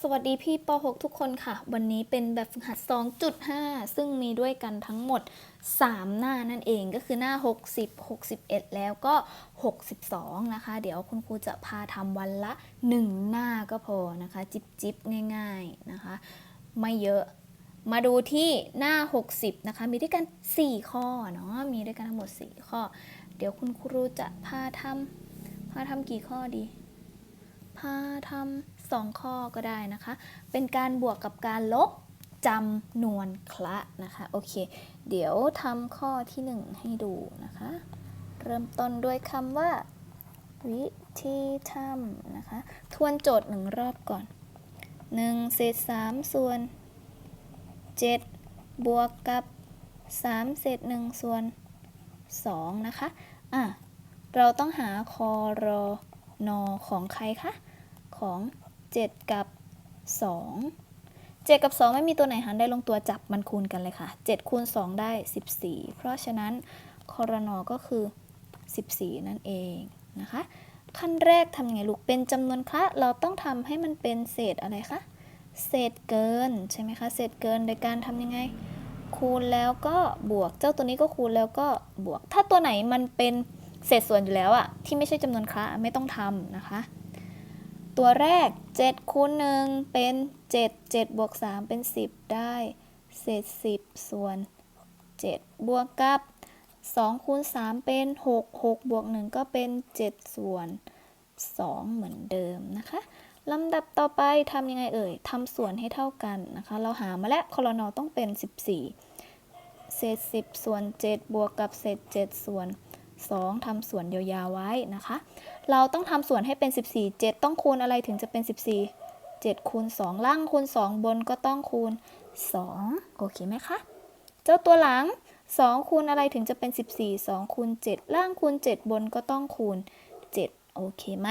สวัสดีพี่ป .6 ทุกคนค่ะ วันนี้เป็นแบบฝึกหัด 2.5 ซึ่งมีด้วยกันทั้งหมด 3 หน้านั่นเองก็คือหน้า 60 61 แล้วก็ 62 นะคะ เดี๋ยวคุณครูจะพาทำวันละ 1 หน้าก็พอนะคะ จิบจิบๆง่ายๆนะคะ ไม่เยอะมาดูที่หน้า 60 นะคะ มีด้วยกัน 4 ข้อเนาะมีด้วยกันทั้งหมด 4 ข้อ เดี๋ยวคุณครูจะพาทำพาทำกี่ข้อดี พาทำสองข้อก็ได้นะคะ เป็นการบวกกับการลบจำนวนคละนะคะ โอเค เดี๋ยวทำข้อที่หนึ่งให้ดูนะคะ เริ่มต้นด้วยคำว่า วิธีทำนะคะ ทวนโจทย์หนึ่งรอบก่อน1เศษ3ส่วน 7 บวกกับ3เศษ1ส่วน2นะคะ อะ เราต้องหาคอรอ นอของใครคะ ของ 7 กับ 2 7 กับ 2 ไม่มีตัวไหนหารได้ลงตัวจับมันคูณกันเลยค่ะ 7 คูณ 2 ได้ 14 เพราะฉะนั้นคอรนอก็คือ 14 นั่นเองนะคะ ขั้นแรกทำยังไงลูกเป็นจำนวนคะเราต้องทำให้มันเป็นเศษอะไรคะ เศษเกินใช่ไหมคะ เศษเกินโดยการทำยังไง คูณแล้วก็บวก เจ้าตัวนี้ก็คูณแล้วก็บวก ถ้าตัวไหนมันเป็น เศษส่วนอยู่แล้วอะที่ไม่ใช่จำนวนคละไม่ต้องทำนะคะ ตัวแรก 7คูณ1เป็น 7 7บวก3เป็น 10 ได้ เศษ 10 ส่วน 7 บวกกับ 2คูณ3เป็น 6 6บวก1ก็เป็น 7 ส่วน 2 เหมือนเดิมนะคะลำดับต่อไปทำยังไงเอ่ยทำส่วนให้เท่ากันนะคะ เราหามาแล้วคอรนอต้องเป็น 14 เศษ 10 ส่วน 7 บวกกับเศษ 7 ส่วน 2ทำส่วนยาวๆไว้นะคะ เราต้องทำส่วนให้เป็น 14 7 ต้องคูณอะไรถึงจะเป็น 14 7คูณ2ล่างคูณ 2 บนก็ต้องคูณ 2 โอเคไหมคะ เจ้าตัวหลัง 2 คูณอะไรถึงจะเป็น 14 2คูณ7ล่างคูณ 7 บนก็ต้องคูณ 7 โอเคไหม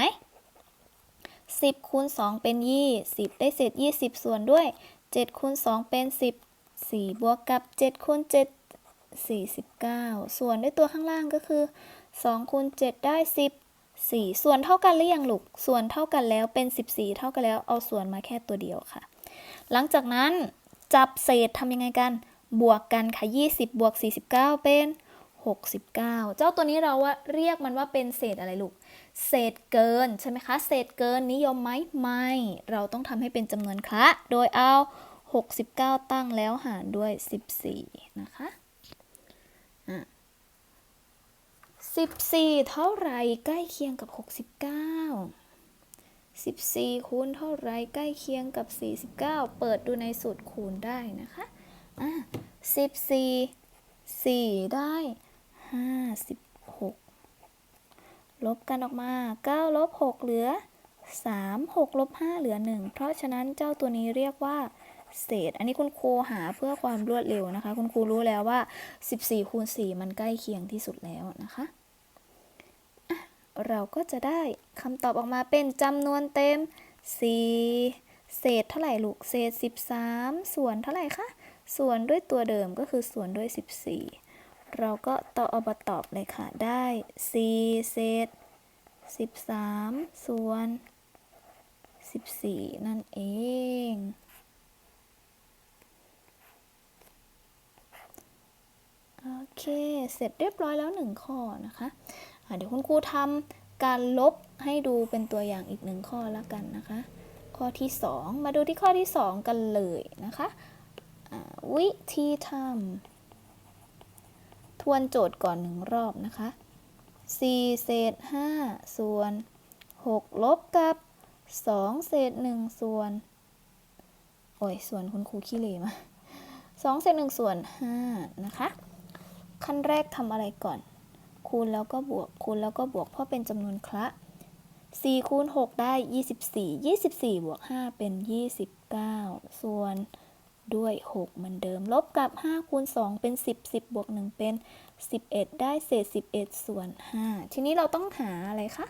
10คูณ2เป็น 20 ได้เศษ 20 ส่วนด้วย7คูณ2เป็น 10 4 บวกกับ7คูณ7 49 ส่วนด้วยตัวข้างล่างก็คือ2คูณ7ได้ 10 4 ส่วนเท่ากันหรือยังลูก ส่วนเท่ากันแล้วเป็น 14 เท่ากันแล้ว เอาส่วนมาแค่ตัวเดียวค่ะ หลังจากนั้นจับเศษทำยังไงกัน บวกกันค่ะ 20 บวก 49 เป็น 69 เจ้าตัวนี้เราว่าเรียกมันว่าเป็นเศษอะไรลูก เศษเกินใช่ไหมคะ เศษเกินนิยมไหมไม่ เราต้องทำให้เป็นจำนวนคละ โดยเอา 69 ตั้งแล้วหารด้วย 14 นะคะ อะ14เท่าไรใกล้เคียงกับ69 14คูณเท่าไรใกล้เคียงกับ49เปิดดูในสูตรคูณได้นะคะอะ14 4ได้56ลบกันออกมา9ลบ6เหลือ3 6ลบ5เหลือ1เพราะฉะนั้นเจ้าตัวนี้เรียกว่า เศษ อันนี้คุณครูหาเพื่อความรวดเร็วนะคะ คุณครูรู้แล้วว่า 14คูณ4มันใกล้เคียงที่สุดแล้วนะคะ เราก็จะได้คำตอบออกมาเป็นจำนวนเต็ม 4 เศษเท่าไหร่ลูก เศษ 13 ส่วนเท่าไหร่คะ ส่วนด้วยตัวเดิมก็คือส่วนด้วย 14 เราก็ต่ออบตอบเลยค่ะ ได้ 4 เศษ 13 ส่วน 14 นั่นเอง โอเค เสร็จเรียบร้อยแล้วหนึ่งข้อนะคะะเดี๋ยวคุณครูทำการลบให้ดูเป็นตัวอย่างอีกหนึ่งข้อแล้วกันนะคะ ข้อที่ 2 มาดูที่ข้อที่ 2 กันเลยนะคะวิธีทำทวนโจทย์ก่อนหนึ่งรอบนะคะ 4 เศษ 5 ส่วน 6 ลบกับ 2 เศษ 1 ส่วน โอ้ย ส่วนคุณครูขี้เหร่มา2เศษ1ส่วน5นะคะ ขั้นแรกทำอะไรก่อน คูณแล้วก็บวก คูณแล้วก็บวก เพราะเป็นจำนวนคละ4คูณ6ได้ 24 24 บวก 5 เป็น 29 ส่วนด้วย 6 เหมือนเดิม ลบกับ 5 คูณ 2 เป็น 10 10 บวก 1 เป็น 11 ได้เศษ 11 ส่วน 5 ทีนี้เราต้องหาอะไรคะ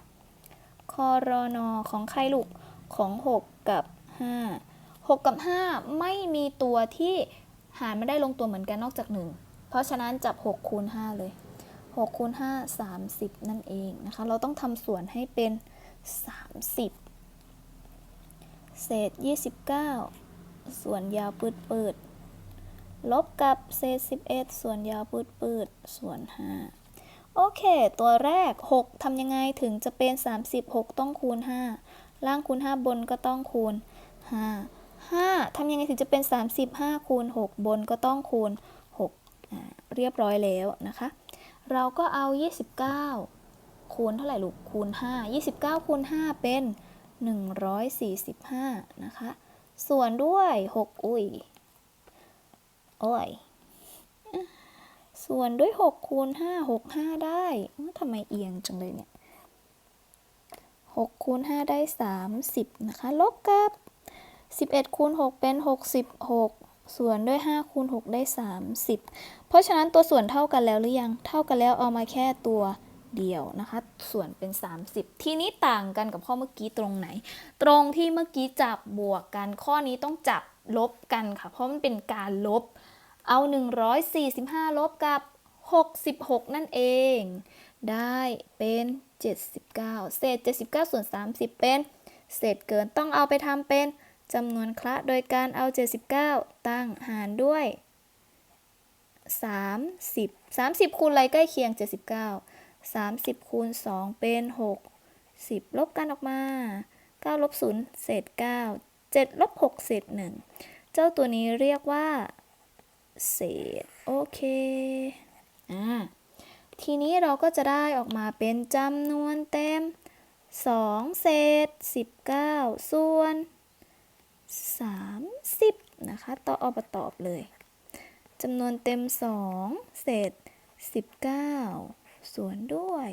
คอรอนอของใครลูก ของ 6 กับ 5 6 กับ 5 ไม่มีตัวที่หารไม่ได้ลงตัวเหมือนกันนอกจาก 1 ราะฉะนั้นจับ6คูณ5เลย6คูณ5 30 นั่นเองนะคะ เราต้องทำส่วนให้เป็น 30 เศษ 29 ส่วนยาวปืดปืดๆลบกับเศษ 11 ส่วนยาวปืดปืดๆส่วน 5 โอเค ตัวแรก 6ทำยังไงถึงจะเป็น 36 ต้องคูณ 5 ล่างคูณ 5 บนก็ต้องคูณ 5 5ทำยังไงถึงจะเป็น 35 คูณ 6 บนก็ต้องคูณ เรียบร้อยแล้วนะคะ เราก็เอา 29 คูณเท่าไหร่ลูกคูณ 5 29 คูณ 5 เป็น 145 นะคะ ส่วนด้วย 6 อุ้ยโอ้ยส่วนด้วย 6 คูณ 5 6 5 ได้ทำไมเอียงจังเลยเนี่ย6คูณ 5 ได้ 30 นะคะ ลบกับ 11คูณ 6 เป็น 66 ส่วนด้วย5คูณ6ได้ 30 เพราะฉะนั้นตัวส่วนเท่ากันแล้วหรือยัง เท่ากันแล้วเอามาแค่ตัวเดียวนะคะ ส่วนเป็น 30 ทีนี้ต่างกันกับข้อเมื่อกี้ตรงไหน ตรงที่เมื่อกี้จับบวกกัน ข้อนี้ต้องจับลบกันค่ะ เพราะมันเป็นการลบ เอา 145 ลบกับ 66 นั่นเอง ได้เป็น 79 เศษ 79 ส่วน 30 เป็น เศษเกินต้องเอาไปทำเป็น จำนวนคละโดยการเอา 79 ตั้งหารด้วย 30 30 คูณอะไรใกล้เคียง 79 30 คูณ 2 เป็น 6 10 ลบกันออกมา 9 ลบ 0 เศษ 9 7 ลบ 6 เศษ 1 เจ้าตัวนี้เรียกว่า เศษ โอเค อ่า ทีนี้เราก็จะได้ออกมาเป็นจำนวนเต็ม 2 เศษ 19 ส่วน 30 นะคะ ต่อเอามาตอบเลยจำนวนเต็ม 2 เศษ 19 ส่วนด้วย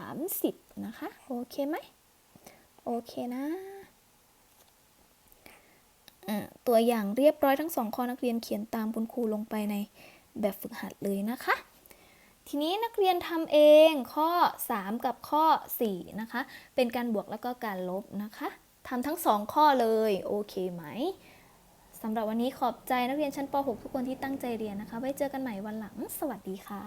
30 นะคะ โอเคไหม โอเคนะะตัวอย่างเรียบร้อยทั้งสองข้อนักเรียนเขียนตามคุณครูลงไปในแบบฝึกหัดเลยนะคะ ทีนี้นักเรียนทำเองข้อ 3 กับข้อ 4 นะคะ เป็นการบวกแล้วก็การลบนะคะ ทำทั้งสองข้อเลย โอเคไหมสำหรับวันนี้ขอบใจนักเรียนชั้นป .6 ทุกคนที่ตั้งใจเรียนนะคะ ไว้เจอกันใหม่วันหลัง สวัสดีค่ะ